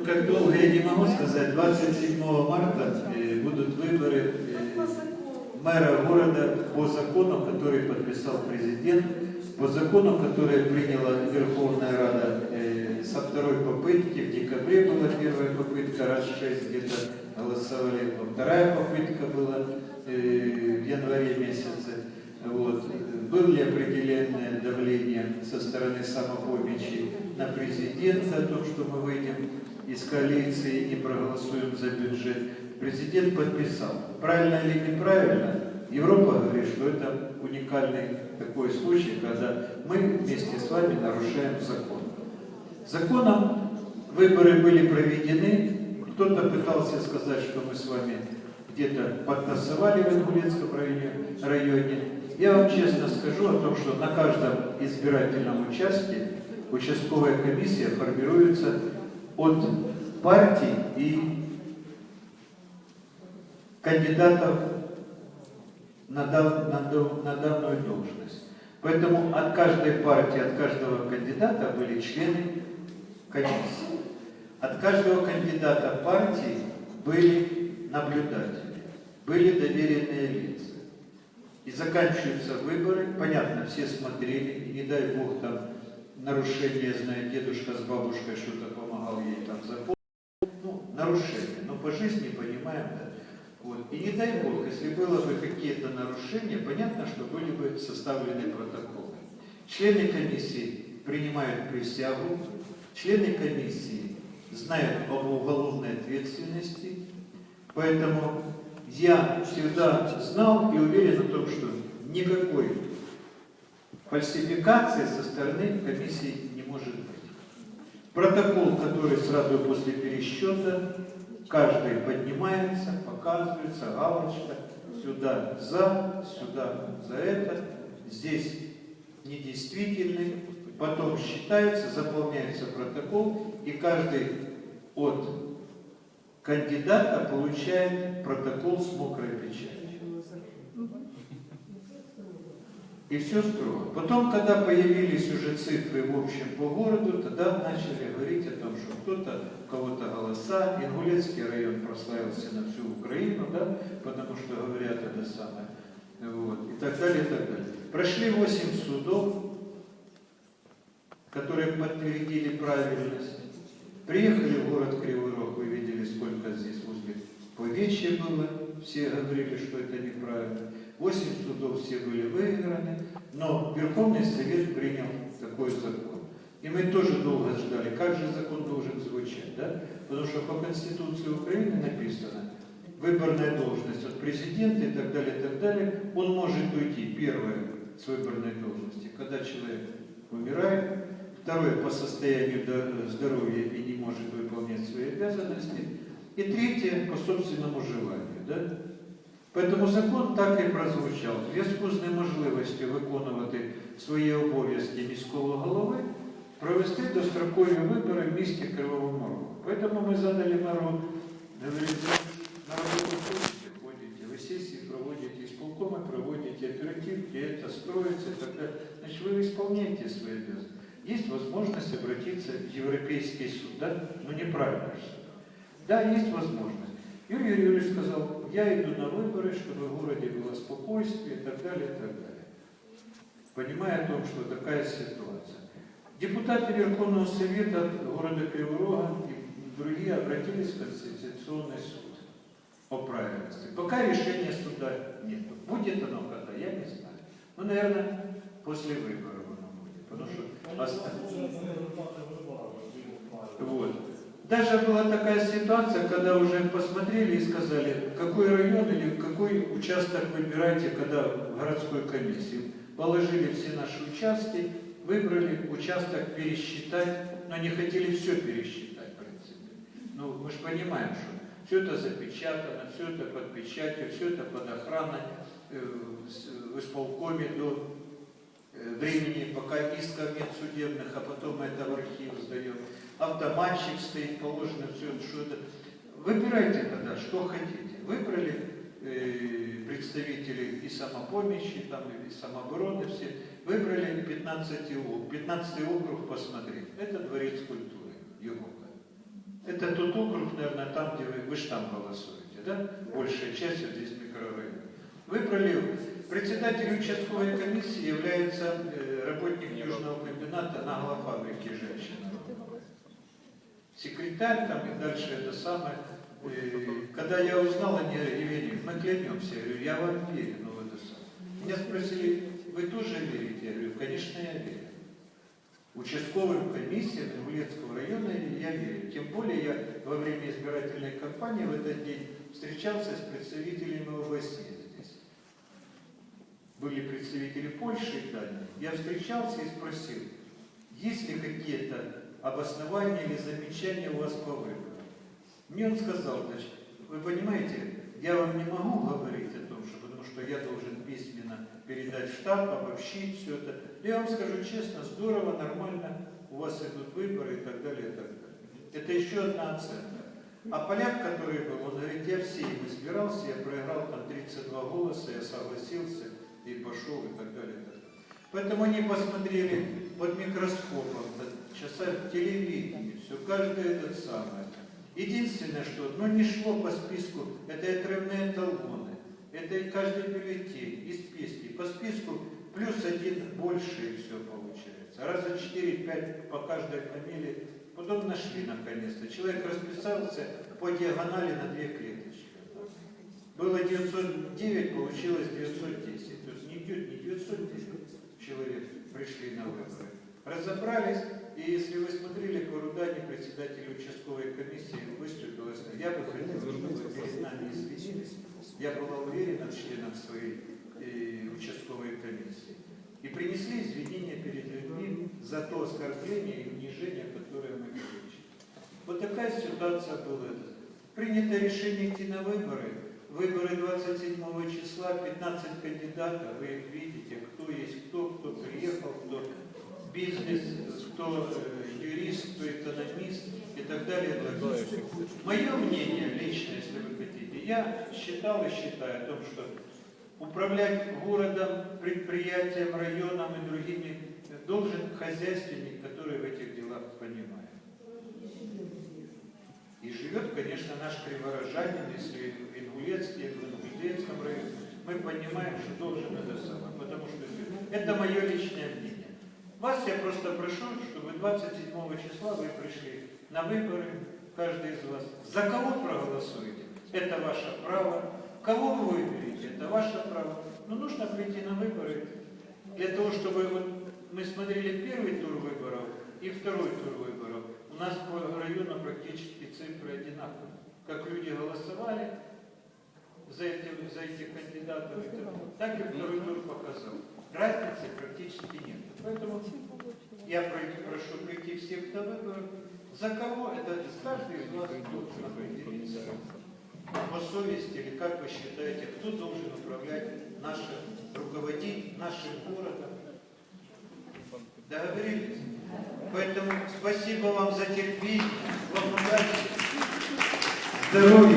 Ну, как долго я не могу сказать, 27 марта э, будут выборы э, мэра города по закону, который подписал президент, по закону, который приняла Верховная Рада э, со второй попытки. В декабре была первая попытка, раз шесть где-то голосовали, вторая попытка была в январе месяце. Вот. Было определенное давление со стороны самопомощи на президента, о том, что мы выйдем из коалиции и проголосуем за бюджет. Президент подписал. Правильно или неправильно, Европа говорит, что это уникальный такой случай, когда мы вместе с вами нарушаем закон. Законом выборы были проведены. Кто-то пытался сказать, что мы с вами где-то подтасовали в Ингулецком районе. Я вам честно скажу о том, что на каждом избирательном участке участковая комиссия формируется от партий и кандидатов на, дан- на на данную должность. Поэтому от каждой партии, от каждого кандидата были члены комиссии. От каждого кандидата партии были наблюдатели, были доверенные лица. И заканчиваются выборы, понятно, все смотрели, и не дай бог там нарушение, знаю, дедушка с бабушкой что-то помогал ей там запомнить. Нарушение, но по жизни понимаем, да. Вот. И не дай бог, если было бы какие-то нарушения, понятно, что были бы составлены протоколы. Члены комиссии принимают присягу, члены комиссии знают об уголовной ответственности, поэтому я всегда знал и уверен в том, что никакой фальсификации со стороны комиссии не может быть. Протокол, который сразу после пересчета, каждый поднимается, показывается, галочка, сюда за, сюда за это, здесь недействительный, потом считается, заполняется протокол, и каждый от кандидата получает протокол с мокрой печатью. И все строго. Потом, когда появились уже цифры в общем по городу, тогда начали говорить о том, что кто-то, у кого-то голоса, Ингулецкий район прославился на всю Украину, да, потому что говорят это самое, вот, и так далее, и так далее. Прошли 8 судов, которые подтвердили правильность. Приехали в город Кривой Рог, вы видели, сколько здесь возле повечья было, все говорили, что это неправильно. Восемь судов все были выиграны, но Верховный Совет принял такой закон. И мы тоже долго ждали, как же закон должен звучать, да? Потому что по Конституции Украины написано, выборная должность от президента и так далее, и так далее, он может уйти, первое, с выборной должности, когда человек умирает, второе, по состоянию до- здоровья и не может выполнять свои обязанности, и третье, по собственному желанию, да? Поэтому закон так і прозвучав. В зв'язку з неможливістю виконувати свої обов'язки міського голови, провести дострокові вибори в місті Кривому Рогу. Поэтому мы задали мэру, говорит, на работу ходите, ходите, вы сессии проводите, исполкомы проводите, оперативки, это строится, и так далее. Значит, вы исполняете свои обязанности. Есть возможность обратиться в Европейский суд, да? Ну, неправильно же. Да, есть возможность. Юрий Юрьевич сказал, я иду на выборы, чтобы в городе было спокойствие и так далее, и так далее. Понимая о том, что такая ситуация. Депутаты Верховного Совета города Криворога и другие обратились в Конституционный суд по правильности. Пока решения суда нет. Будет оно когда, я не знаю. Ну, наверное, после выборов оно будет. Потому что вот. Даже была такая ситуация, когда уже посмотрели и сказали, какой район или какой участок выбираете, когда в городской комиссии. Положили все наши участки, выбрали участок пересчитать, но не хотели все пересчитать, в принципе. Ну, мы же понимаем, что все это запечатано, все это под печатью, все это под охраной э, в исполкоме до э, времени, пока исков нет судебных, а потом это в архив сдаем. Автоматчик стоит, положено все, что это. Выбирайте тогда, что хотите. Выбрали э, представителей и самопомощи, там, и самообороны все. Выбрали 15 округ. 15 округ посмотреть. Это дворец культуры, Европа. Это тот округ, наверное, там, где вы, вы же там голосуете, да? Большая часть вот здесь микрорайон. Выбрали председатель участковой комиссии является э, работник Южного комбината на фабрики женщина. Секретарь там и дальше это самое. Э, Когда я узнал, говорили, Евгений, мы клянемся. Я говорю, я вам верю, но вы это самое. Меня спросили, вы тоже верите? Я говорю, конечно, я верю. Участковым комиссиям Ингулецкого района я верю. Тем более я во время избирательной кампании в этот день встречался с представителями областей здесь. Были представители Польши и Дании. Я встречался и спросил, есть ли какие-то обоснования или замечания у вас по выборам. Мне он сказал, значит, вы понимаете, я вам не могу говорить о том, что, потому что я должен письменно передать в штаб, обобщить все это. Я вам скажу честно, здорово, нормально, у вас идут выборы и так далее, и так далее. Это еще одна оценка. А поляк, который был, он говорит, я все им избирался, я проиграл там 32 голоса, я согласился и пошел и так далее. И так далее. Поэтому они посмотрели под микроскопом, часа телевидение, все, каждый этот самый. Единственное, что ну, не шло по списку, это отрывные талоны, это каждый бюллетень из списки. По списку плюс один больше и все получается. Раза 4-5 по каждой фамилии. Потом нашли наконец-то. Человек расписался по диагонали на две клеточки. Было 909, получилось 910. То есть не 9, не 910 человек пришли на выборы. Разобрались, и если вы смотрели, к Рудане председатель участковой комиссии выступил я бы хотел, чтобы вы перед нами извинились. Я была уверена в членах своей э, участковой комиссии. И принесли извинения перед людьми за то оскорбление и унижение, которое мы получили. Вот такая ситуация была. Принято решение идти на выборы. Выборы 27 числа, 15 кандидатов, вы их видите, кто есть кто, кто приехал, кто бизнес, кто э, юрист, кто экономист и так далее. логист. Мое мнение личное, если вы хотите, я считал и считаю о том, что управлять городом, предприятием, районом и другими должен хозяйственник, который в этих делах понимает. И живет, конечно, наш криворожанин, если в Ингулецке, в Ингулецком районе, мы понимаем, что должен это самое, потому что это мое личное мнение. Вас я просто прошу, чтобы 27 числа вы пришли на выборы, каждый из вас. За кого проголосуете? Это ваше право. Кого вы выберете? Это ваше право. Но нужно прийти на выборы для того, чтобы вот мы смотрели первый тур выборов и второй тур выборов. У нас по району практически цифры одинаковые. Как люди голосовали за, эти, за этих кандидатов, так и второй тур показал. Разницы практически нет. Поэтому я про- прошу прийти всех на выборы. За кого? Это каждый из вас должен определиться по совести, или как вы считаете, кто должен управлять нашим, руководить нашим городом. Договорились? Поэтому спасибо вам за терпение, вам удачи, здоровья.